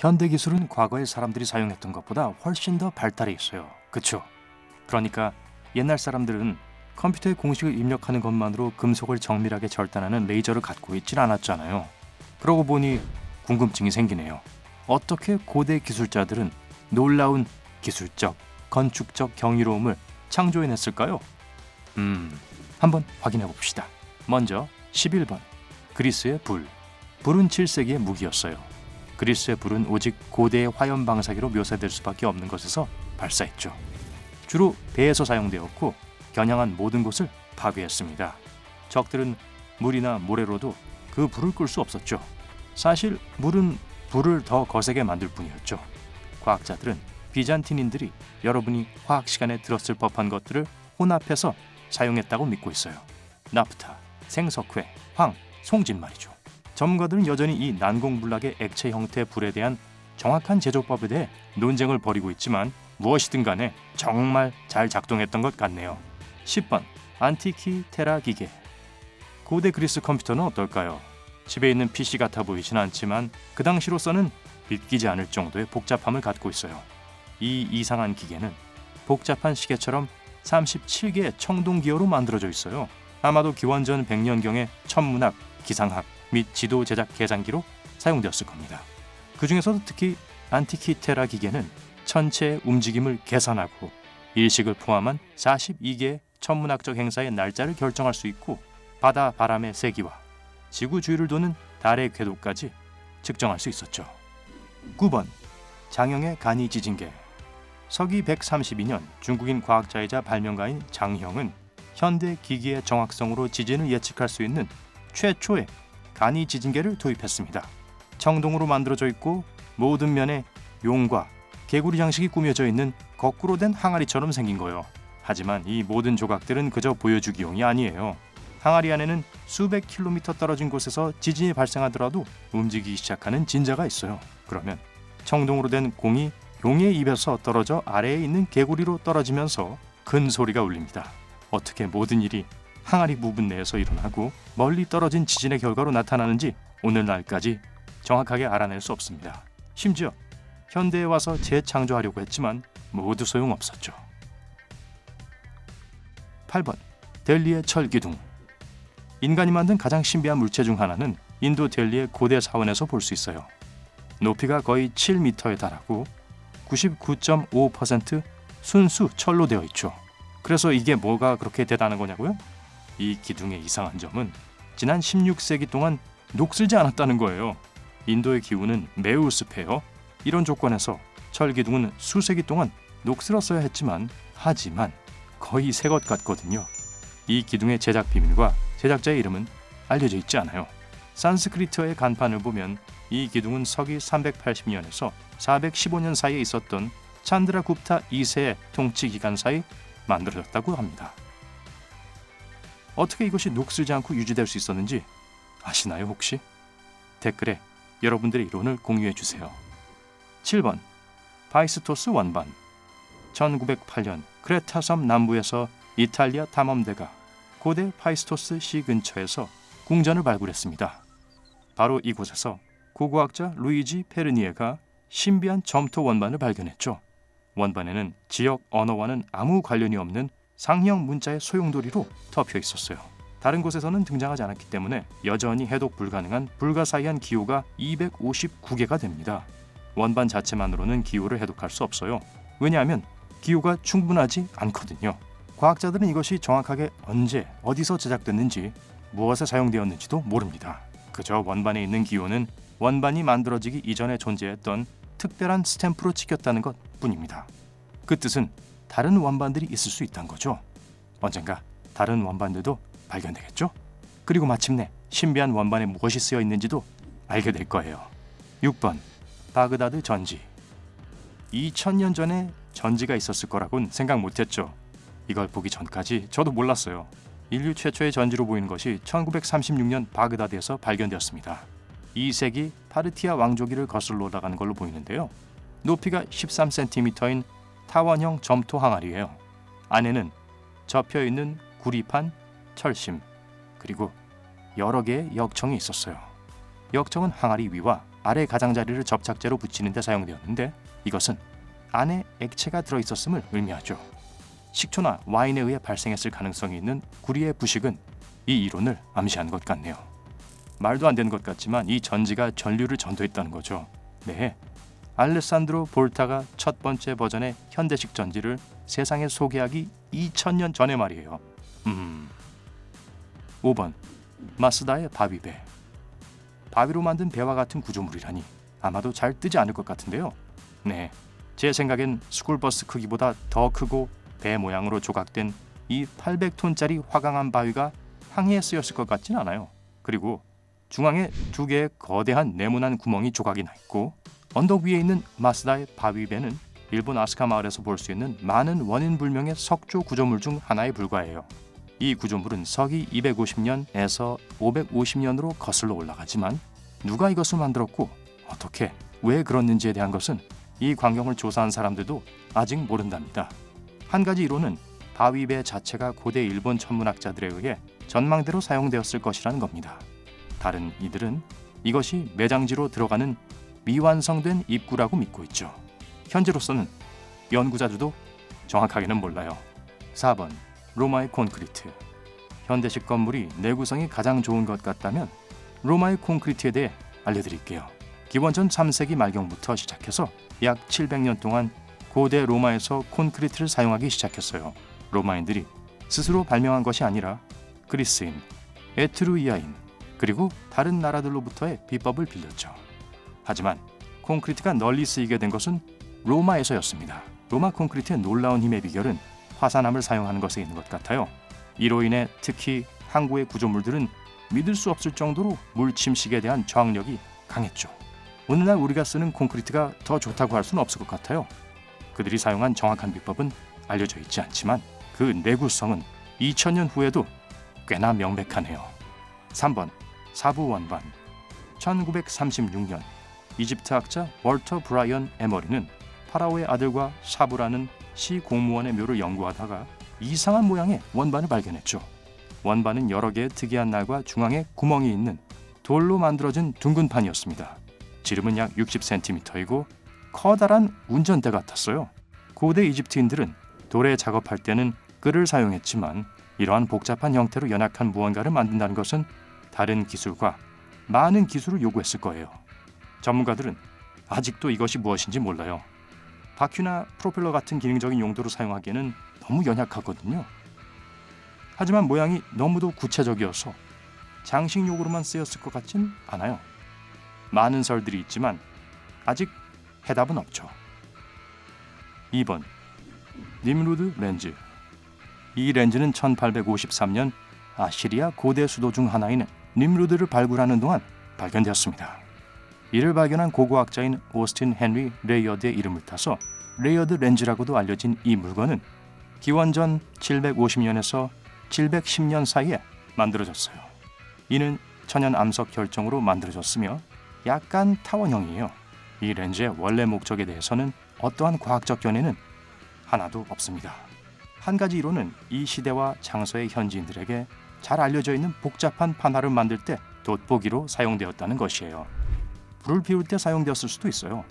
현대 기술은 과거의 사람들이 사용했던 것보다 훨씬 더 발달해 있어요. 그쵸? 그러니까 옛날 사람들은 컴퓨터에 공식을 입력하는 것만으로 금속을 정밀하게 절단하는 레이저를 갖고 있질 않았잖아요. 그러고 보니 궁금증이 생기네요. 어떻게 고대 기술자들은 놀라운 기술적, 건축적 경이로움을 창조해냈을까요? 음, 한번 확인해 봅시다. 먼저 11번 그리스의 불. 불은 7세기의 무기였어요. 그리스의 불은 오직 고대의 화염 방사기로 묘사될 수밖에 없는 것에서 발사했죠. 주로 배에서 사용되었고 겨냥한 모든 곳을 파괴했습니다. 적들은 물이나 모래로도 그 불을 끌 수 없었죠. 사실 물은 불을 더 거세게 만들 뿐이었죠. 과학자들은 비잔틴인들이 여러분이 화학 시간에 들었을 법한 것들을 혼합해서 사용했다고 믿고 있어요. 나프타, 생석회, 황, 송진 말이죠. 전문가들은 여전히 이 난공불락의 액체 형태 불에 대한 정확한 제조법에 대해 논쟁을 벌이고 있지만 무엇이든 간에 정말 잘 작동했던 것 같네요. 10번 안티키 테라 기계 고대 그리스 컴퓨터는 어떨까요? 집에 있는 PC 같아 보이진 않지만 그 당시로서는 믿기지 않을 정도의 복잡함을 갖고 있어요. 이 이상한 기계는 복잡한 시계처럼 37개의 청동 기어로 만들어져 있어요. 아마도 기원전 100년경의 천문학, 기상학 및 지도 제작 계산기로 사용되었을 겁니다. 그 중에서도 특히 안티키테라 기계는 천체의 움직임을 계산하고 일식을 포함한 42개의 천문학적 행사의 날짜를 결정할 수 있고 바다 바람의 세기와 지구 주위를 도는 달의 궤도까지 측정할 수 있었죠. 9번 장형의 간이 지진계 서기 132년 중국인 과학자이자 발명가인 장형은 현대 기기의 정확성으로 지진을 예측할 수 있는 최초의 간이 지진계를 도입했습니다. 청동으로 만들어져 있고 모든 면에 용과 개구리 장식이 꾸며져 있는 거꾸로 된 항아리처럼 생긴 거요. 하지만 이 모든 조각들은 그저 보여주기용이 아니에요. 항아리 안에는 수백 킬로미터 떨어진 곳에서 지진이 발생하더라도 움직이기 시작하는 진자가 있어요. 그러면 청동으로 된 공이 용의 입에서 떨어져 아래에 있는 개구리로 떨어지면서 큰 소리가 울립니다. 어떻게 모든 일이 항아리 부분 내에서 일어나고 멀리 떨어진 지진의 결과로 나타나는지 오늘날까지 정확하게 알아낼 수 없습니다. 심지어 현대에 와서 재창조하려고 했지만 모두 소용없었죠. 8번 델리의 철기둥 인간이 만든 가장 신비한 물체 중 하나는 인도 델리의 고대 사원에서 볼 수 있어요. 높이가 거의 7m에 달하고 99.5% 순수 철로 되어 있죠. 그래서 이게 뭐가 그렇게 대단한 거냐고요? 이 기둥의 이상한 점은 지난 16세기 동안 녹슬지 않았다는 거예요. 인도의 기후는 매우 습해요. 이런 조건에서 철 기둥은 수세기 동안 녹슬었어야 했지만 하지만 거의 새 것 같거든요. 이 기둥의 제작 비밀과 제작자의 이름은 알려져 있지 않아요. 산스크리트어의 간판을 보면 이 기둥은 서기 380년에서 415년 사이에 있었던 찬드라 굽타 2세의 통치 기간 사이 만들어졌다고 합니다. 어떻게 이것이 녹슬지 않고 유지될 수 있었는지 아시나요 혹시? 댓글에 여러분들의 이론을 공유해 주세요. 7번 바이스토스 원반 1908년 크레타섬 남부에서 이탈리아 탐험대가 고대 파이스토스 시 근처에서 궁전을 발굴했습니다. 바로 이곳에서 고고학자 루이지 페르니에가 신비한 점토 원반을 발견했죠. 원반에는 지역 언어와는 아무 관련이 없는 상형 문자의 소용돌이로 덮여 있었어요. 다른 곳에서는 등장하지 않았기 때문에 여전히 해독 불가능한 불가사의한 기호가 259개가 됩니다. 원반 자체만으로는 기호를 해독할 수 없어요. 왜냐하면 기호가 충분하지 않거든요. 과학자들은 이것이 정확하게 언제 어디서 제작됐는지 무엇에 사용되었는지도 모릅니다. 그저 원반에 있는 기호는 원반이 만들어지기 이전에 존재했던 특별한 스탬프로 찍혔다는 것 뿐입니다. 그 뜻은 다른 원반들이 있을 수 있다는 거죠. 언젠가 다른 원반들도 발견되겠죠? 그리고 마침내 신비한 원반에 무엇이 쓰여 있는지도 알게 될 거예요. 6번 바그다드 전지 2000년 전에 전지가 있었을 거라곤 생각 못했죠. 이걸 보기 전까지 저도 몰랐어요. 인류 최초의 전지로 보이는 것이 1936년 바그다드에서 발견되었습니다. 2세기 파르티아 왕조기를 거슬러 올라가는 걸로 보이는데요. 높이가 13cm인 타원형 점토 항아리예요. 안에는 접혀 있는 구리판, 철심, 그리고 여러 개의 역청이 있었어요. 역청은 항아리 위와 아래 가장자리를 접착제로 붙이는 데 사용되었는데 이것은 안에 액체가 들어 있었음을 의미하죠. 식초나 와인에 의해 발생했을 가능성이 있는 구리의 부식은 이 이론을 암시하는 것 같네요. 말도 안 되는 것 같지만 이 전지가 전류를 전도했다는 거죠. 네. 알레산드로 볼타가 첫 번째 버전의 현대식 전지를 세상에 소개하기 2000년 전에 말이에요. 음. 5번. 마스다의 바비배. 바위로 만든 배와 같은 구조물이라니 아마도 잘 뜨지 않을 것 같은데요. 네. 제 생각엔 스쿨버스 크기보다 더 크고 배 모양으로 조각된 이 800톤짜리 화강암 바위가 항해에 쓰였을 것 같진 않아요. 그리고 중앙에 두 개의 거대한 네모난 구멍이 조각이 나 있고 언덕 위에 있는 마스다의 바위배는 일본 아스카 마을에서 볼 수 있는 많은 원인 불명의 석조 구조물 중 하나에 불과해요. 이 구조물은 서기 250년에서 550년으로 거슬러 올라가지만 누가 이것을 만들었고 어떻게 왜 그렇는지에 대한 것은 이 광경을 조사한 사람들도 아직 모른답니다. 한 가지 이론은 바위배 자체가 고대 일본 천문학자들에 의해 전망대로 사용되었을 것이라는 겁니다. 다른 이들은 이것이 매장지로 들어가는 미완성된 입구라고 믿고 있죠. 현재로서는 연구자들도 정확하게는 몰라요. 4번 로마의 콘크리트 현대식 건물이 내구성이 가장 좋은 것 같다면 로마의 콘크리트에 대해 알려드릴게요. 기원전 3세기 말경부터 시작해서 약 700년 동안 고대 로마에서 콘크리트를 사용하기 시작했어요. 로마인들이 스스로 발명한 것이 아니라 그리스인, 에트루이아인, 그리고 다른 나라들로부터의 비법을 빌렸죠. 하지만 콘크리트가 널리 쓰이게 된 것은 로마에서였습니다. 로마 콘크리트의 놀라운 힘의 비결은 화산암을 사용하는 것에 있는 것 같아요. 이로 인해 특히 항구의 구조물들은 믿을 수 없을 정도로 물 침식에 대한 저항력이 강했죠. 오늘날 우리가 쓰는 콘크리트가 더 좋다고 할 수는 없을 것 같아요. 그들이 사용한 정확한 비법은 알려져 있지 않지만 그 내구성은 2000년 후에도 꽤나 명백하네요. 3번 사부 원반 1936년 이집트 학자 월터 브라이언 에머리는 파라오의 아들과 사부라는 시 공무원의 묘를 연구하다가 이상한 모양의 원반을 발견했죠. 원반은 여러 개의 특이한 날과 중앙에 구멍이 있는 돌로 만들어진 둥근 판이었습니다. 지름은 약 60cm이고 커다란 운전대 같았어요. 고대 이집트인들은 돌에 작업할 때는 끌을 사용했지만 이러한 복잡한 형태로 연약한 무언가를 만든다는 것은 다른 기술과 많은 기술을 요구했을 거예요. 전문가들은 아직도 이것이 무엇인지 몰라요. 바퀴나 프로펠러 같은 기능적인 용도로 사용하기에는 너무 연약하거든요. 하지만 모양이 너무도 구체적이어서 장식용으로만 쓰였을 것 같진 않아요. 많은 설들이 있지만 아직 해답은 없죠. 2번 님루드 렌즈 이 렌즈는 1853년 아시리아 고대 수도 중 하나인 님루드를 발굴하는 동안 발견되었습니다. 이를 발견한 고고학자인 오스틴 헨리 레이어드의 이름을 따서 레이어드 렌즈라고도 알려진 이 물건은 기원전 750년에서 710년 사이에 만들어졌어요. 이는 천연 암석 결정으로 만들어졌으며 약간 타원형이에요. 이 렌즈의 원래 목적에 대해서는 어떠한 과학적 견해는 하나도 없습니다. 한 가지 이론은 이 시대와 장소의 현지인들에게 잘 알려져 있는 복잡한 판화를 만들 때 돋보기로 사용되었다는 것이에요. 불을 피울 때 사용되었을 수도 있어요.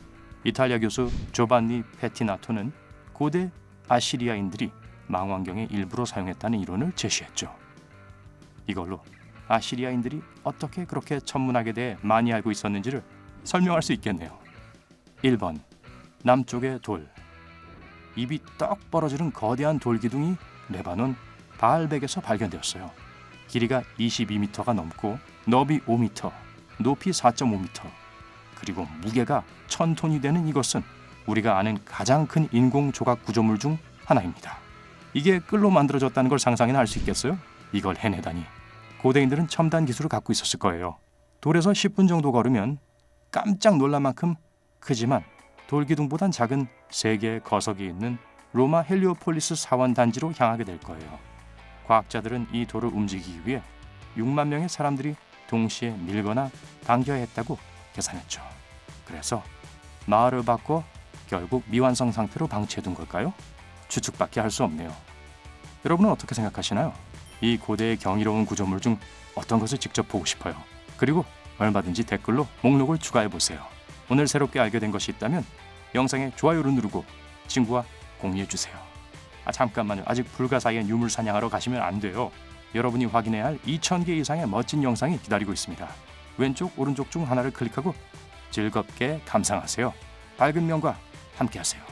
이탈리아 교수 조반니 페티나토는 고대 아시리아인들이 망원경의 일부로 사용했다는 이론을 제시했죠. 이걸로 아시리아인들이 어떻게 그렇게 천문학에 대해 많이 알고 있었는지를 설명할 수 있겠네요. 1번 남쪽의 돌 입이 떡 벌어지는 거대한 돌 기둥이 레바논 바알백에서 발견되었어요. 길이가 22m가 넘고 너비 5m, 높이 4.5m, 그리고 무게가 1000톤이 되는 이것은 우리가 아는 가장 큰 인공 조각 구조물 중 하나입니다. 이게 끌로 만들어졌다는 걸 상상이나 할 수 있겠어요? 이걸 해내다니. 고대인들은 첨단 기술을 갖고 있었을 거예요. 돌에서 10분 정도 걸으면 깜짝 놀랄 만큼 크지만 돌기둥보단 작은 세 개의 거석이 있는 로마 헬리오폴리스 사원 단지로 향하게 될 거예요. 과학자들은 이 돌을 움직이기 위해 6만 명의 사람들이 동시에 밀거나 당겨야 했다고 계산했죠. 그래서 마을을 바꿔 결국 미완성 상태로 방치해둔 걸까요? 추측밖에 할 수 없네요. 여러분은 어떻게 생각하시나요? 이 고대의 경이로운 구조물 중 어떤 것을 직접 보고 싶어요. 그리고 얼마든지 댓글로 목록을 추가해 보세요. 오늘 새롭게 알게 된 것이 있다면 영상에 좋아요를 누르고 친구와 공유해 주세요. 아 잠깐만요. 아직 불가사의한 유물 사냥하러 가시면 안 돼요. 여러분이 확인해야 할 2,000개 이상의 멋진 영상이 기다리고 있습니다. 왼쪽 오른쪽 중 하나를 클릭하고 즐겁게 감상하세요. 밝은 면과 함께하세요.